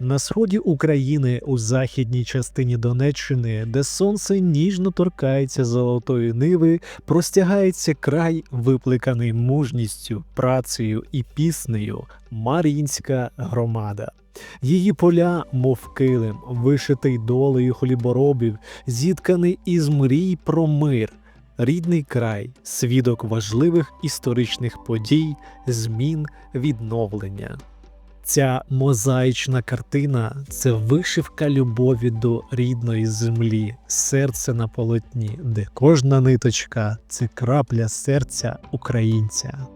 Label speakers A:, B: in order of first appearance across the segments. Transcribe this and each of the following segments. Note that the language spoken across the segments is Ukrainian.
A: На сході України у західній частині Донеччини, де сонце ніжно торкається золотої ниви, простягається край, випликаний мужністю, працею і піснею Мар'їнська громада. Її поля, мов килим, вишитий долею хліборобів, зітканий із мрій про мир. Рідний край, свідок важливих історичних подій, змін, відновлення. Ця мозаїчна картина це вишивка любові до рідної землі, серце на полотні, де кожна ниточка це крапля серця українця.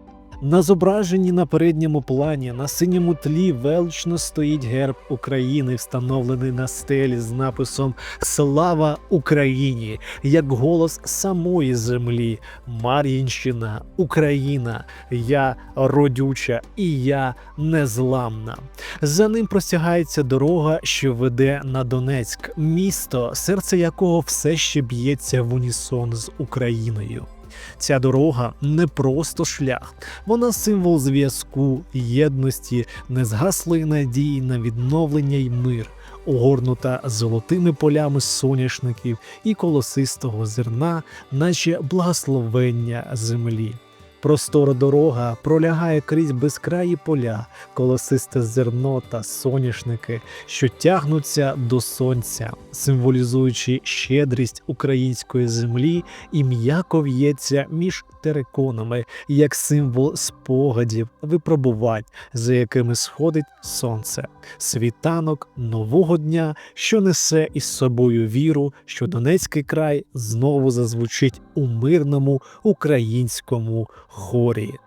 A: На зображенні на передньому плані на синьому тлі велично стоїть герб України, встановлений на стелі з написом Слава Україні! як голос самої землі. Мар'їнщина, Україна, я родюча і я незламна. За ним простягається дорога, що веде на Донецьк, місто, серце якого все ще б'ється в унісон з Україною. Ця дорога не просто шлях, вона символ зв'язку, єдності, незгаслої надії на відновлення й мир, огорнута золотими полями соняшників і колосистого зерна, наче благословення землі. Простора дорога пролягає крізь безкраї поля, колосисте зерно та соняшники, що тягнуться до сонця, символізуючи щедрість української землі і м'яко в'ється між териконами, як символ спогадів, випробувань, за якими сходить сонце, світанок нового дня, що несе із собою віру, що Донецький край знову зазвучить у мирному українському хорі.